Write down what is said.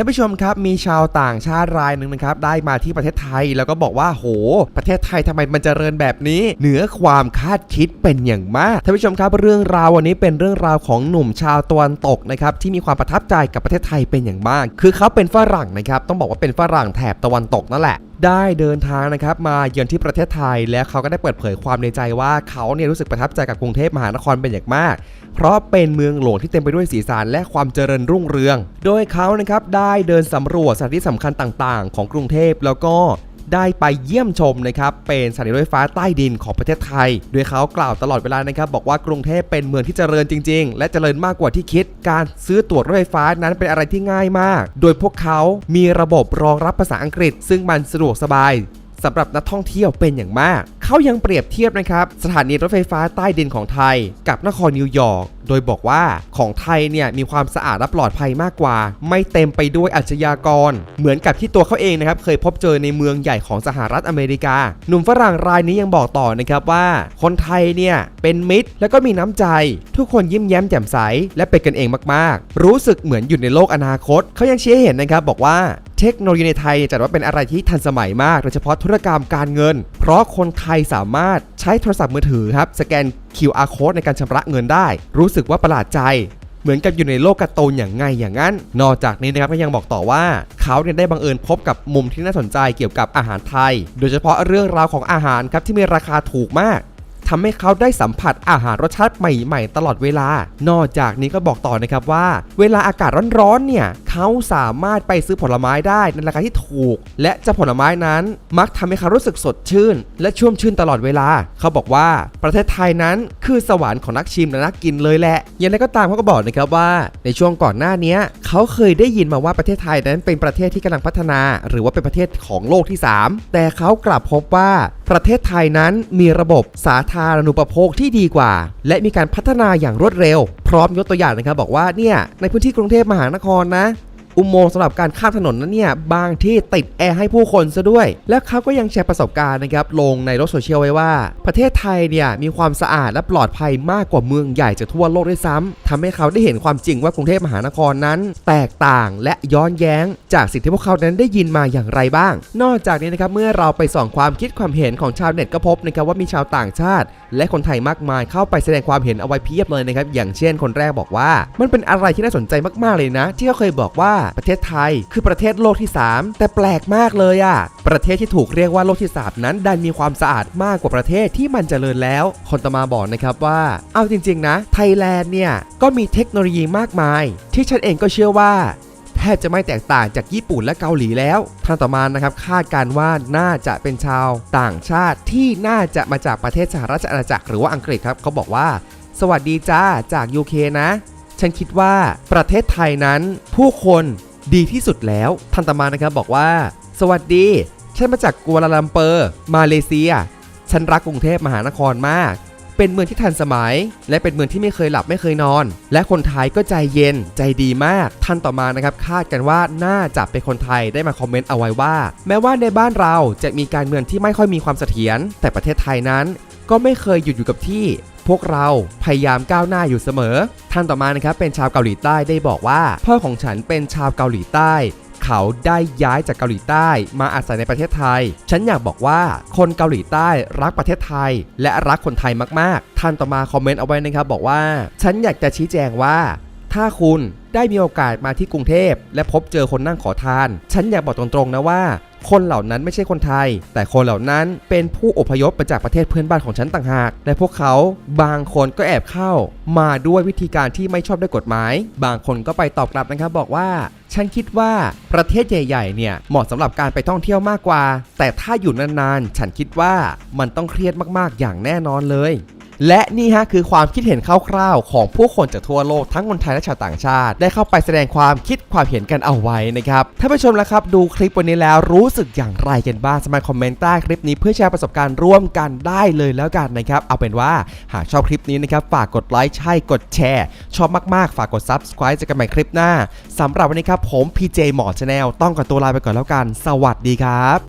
ท่านผู้ชมครับมีชาวต่างชาติรายหนึ่งนะครับได้มาที่ประเทศไทยแล้วก็บอกว่าโห ประเทศไทยทำไมมันเจริญแบบนี้ เหนือความคาดคิดเป็นอย่างมากท่านผู้ชมครับเรื่องราววันนี้เป็นเรื่องราวของหนุ่มชาวตะวันตกนะครับที่มีความประทับใจกับประเทศไทยเป็นอย่างมาก คือเขาเป็นฝรั่งนะครับต้องบอกว่าเป็นฝรั่งแถบตะวันตกนั่นแหละได้เดินทางนะครับมาเยือนที่ประเทศไทย และเขาก็ได้เปิดเผยความในใจว่าเขาเนี่ยรู้สึกประทับใจกับกรุงเทพมหานครเป็นอย่างมาก เพราะเป็นเมืองหลวงที่เต็มไปด้วยสีสันและความเจริญรุ่งเรือง โดยเขานะครับได้เดินสำรวจสถานที่สำคัญต่างๆ ของกรุงเทพแล้วก็ได้ไปเยี่ยมชมนะครับเป็นสถานีรถไฟฟ้าใต้ดินของประเทศไทย โดยเขากล่าวตลอดเวลานะครับบอกว่ากรุงเทพเป็นเมืองที่เจริญจริง ๆ และเจริญมากกว่าที่คิด การซื้อตั๋วรถไฟฟ้านั้นเป็นอะไรที่ง่ายมาก โดยพวกเขามีระบบรองรับภาษาอังกฤษ ซึ่งมันสะดวกสบายสำหรับนักท่องเที่ยวเป็นอย่างมาก เขายังเปรียบเทียบนะครับสถานีรถไฟฟ้าใต้ดินของไทย กับนครนิวยอร์กโดยบอกว่าของไทยเนี่ยมีความสะอาดและปลอดภัยมากกว่า ไม่เต็มไปด้วยอาชญากร เหมือนกับที่ตัวเขาเองนะครับเคยพบเจอในเมืองใหญ่ของสหรัฐอเมริกา หนุ่มฝรั่งรายนี้ยังบอกต่อนะครับว่า คนไทยเนี่ยเป็นมิตรและก็มีน้ำใจ ทุกคนยิ้มแย้มแจ่มใส และเป็นกันเองมากๆ รู้สึกเหมือนอยู่ในโลกอนาคต เขายังชี้ให้เห็นนะครับบอกว่า เทคโนโลยีในไทยจัดว่าเป็นอะไรที่ทันสมัยมาก โดยเฉพาะธุรกรรมการเงิน เพราะคนไทยสามารถใช้โทรศัพท์มือถือครับสแกน QR code ในการชำระเงินได้ รู้สึกว่าประหลาดใจเหมือนกับอยู่ในโลกการ์ตูนอย่างไงอย่างนั้น นอกจากนี้นะครับก็ยังบอกต่อว่า เขาเนี่ยได้บังเอิญพบกับมุมที่น่าสนใจเกี่ยวกับอาหารไทย โดยเฉพาะเรื่องราวของอาหารครับที่มีราคาถูกมาก ทำให้เขาได้สัมผัสอาหารรสชาติใหม่ๆ ตลอดเวลา นอกจากนี้ก็บอกต่อนะครับว่า เวลาอากาศร้อนๆเนี่ยเขาสามารถไปซื้อผลไม้ได้ในราคาที่ถูก และจ้าผลไม้นั้นมักทำให้เขารู้สึกสดชื่น และชุ่มชื่นตลอดเวลา เขาบอกว่าประเทศไทยนั้นคือสวรรค์ของนักชิมและนักกินเลยแหละอย่างไรก็ตามเขาก็บอกนะครับว่า ในช่วงก่อนหน้านี้เขาเคยได้ยินมาว่าประเทศไทยนั้นเป็นประเทศที่กำลังพัฒนา หรือว่าเป็นประเทศของโลกที่ 3 แต่เขากลับพบว่าประเทศไทยนั้นมีระบบสาธารานุปโภคที่ดีกว่า และมีการพัฒนาอย่างรวดเร็ว พร้อมยกตัวอย่างนะครับบอกว่าเนี่ยในพื้นที่กรุงเทพมหานครนะ อุโมงค์สำหรับการข้ามถนนนั้นเนี่ยบางที่ติดแอร์ให้ผู้คนซะด้วย และเขาก็ยังแชร์ประสบการณ์นะครับลงในโลกโซเชียลไว้ว่า ประเทศไทยเนี่ยมีความสะอาดและปลอดภัยมากกว่าเมืองใหญ่จากทั่วโลกด้วยซ้ำทำให้เขาได้เห็นความจริงว่ากรุงเทพมหานครนั้น แตกต่างและย้อนแย้ง จากสิ่งที่พวกเขานั้นได้ยินมาอย่างไรบ้าง นอกจากนี้นะครับเมื่อเราไปส่องความคิดความเห็นของชาวเน็ตก็พบนะครับว่ามีชาวต่างชาติ และคนไทยมากมายเข้าไปแสดงความเห็นเอาไว้เพียบเลยนะครับอย่างเช่นคนแรกบอกว่า มันเป็นอะไรที่น่าสนใจมากๆเลยนะ ที่เขาเคยบอกว่าประเทศไทยคือประเทศโลกที่ 3 แต่แปลกมากเลยอะประเทศที่ถูกเรียกว่าโลกที่ 3 นั้น ดันมีความสะอาดมากกว่าประเทศที่มันเจริญแล้ว คนต่อมาบอกนะครับว่า เอาจริง ๆ นะ ไทยแลนด์เนี่ยก็มีเทคโนโลยีมากมาย ที่ฉันเองก็เชื่อว่า แทบจะไม่แตกต่างจากญี่ปุ่นและเกาหลีแล้วท่านต่อมานะครับคาดการว่าน่าจะเป็นชาวต่างชาติที่น่าจะมาจากประเทศสหราชอาณาจักรหรือว่าอังกฤษครับเขาบอกว่า สวัสดีจ้าจาก UK นะ ฉันคิดว่าประเทศไทยนั้นผู้คนดีที่สุดแล้วท่านต่อมานะครับบอกว่า สวัสดี ฉันมาจากกัวลาลัมเปอร์ มาเลเซีย ฉันรักกรุงเทพมหานครมาก เป็นเมืองที่ทันสมัย และเป็นเมืองที่ไม่เคยหลับไม่เคยนอน และคนไทยก็ใจเย็นใจดีมาก ท่านต่อมานะครับคาดกันว่าน่าจะเป็นคนไทยได้มาคอมเมนต์เอาไว้ว่า แม้ว่าในบ้านเราจะมีการเมืองที่ไม่ค่อยมีความเสถียรแต่ประเทศไทยนั้น ก็ไม่เคยหยุดอยู่กับที่พวกเราพยายามก้าวหน้าอยู่เสมอ ท่านต่อมานะครับเป็นชาวเกาหลีใต้ได้บอกว่า พ่อของฉันเป็นชาวเกาหลีใต้ เขาได้ย้ายจากเกาหลีใต้มาอาศัยในประเทศไทย ฉันอยากบอกว่าคนเกาหลีใต้รักประเทศไทย และรักคนไทยมากๆ ท่านต่อมาคอมเมนต์เอาไว้นะครับบอกว่า ฉันอยากจะชี้แจงว่า ถ้าคุณได้มีโอกาสมาที่กรุงเทพ และพบเจอคนนั่งขอทาน ฉันอยากบอกตรงๆนะว่า คนเหล่านั้นไม่ใช่คนไทย แต่คนเหล่านั้นเป็นผู้อพยพมาจากประเทศเพื่อนบ้านของฉันต่างหาก และพวกเขาบางคนก็แอบเข้า มาด้วยวิธีการที่ไม่ชอบด้วยกฎหมาย บางคนก็ไปตอบกลับนะครับบอกว่าฉันคิดว่าประเทศใหญ่ๆ เนี่ยเหมาะสำหรับการไปท่องเที่ยวมากกว่า แต่ถ้าอยู่นานๆ ฉันคิดว่ามันต้องเครียดมากๆ อย่างแน่นอนเลย และนี่ฮะคือความคิดเห็นคร่าวๆ ของผู้คนจากทั่วโลกทั้งคนไทยและชาวต่างชาติ ได้เข้าไปแสดงความคิดความเห็นกันเอาไว้นะครับท่านผู้ชมแล้วครับดูคลิปวันนี้แล้วรู้สึกอย่างไรกันบ้างสามารถคอมเมนต์ใต้คลิปนี้เพื่อแชร์ประสบการณ์ร่วมกันได้เลยแล้วกันนะครับเอาเป็นว่าหากชอบคลิปนี้นะครับฝากกดไลค์ใช่กดแชร์ ชอบมากๆ ฝากกด subscribe จะกันใหม่คลิปหน้าสำหรับวันนี้ครับผม PJ หมอชาแนลต้องกับตัวลาไปก่อนแล้วกัน สวัสดีครับ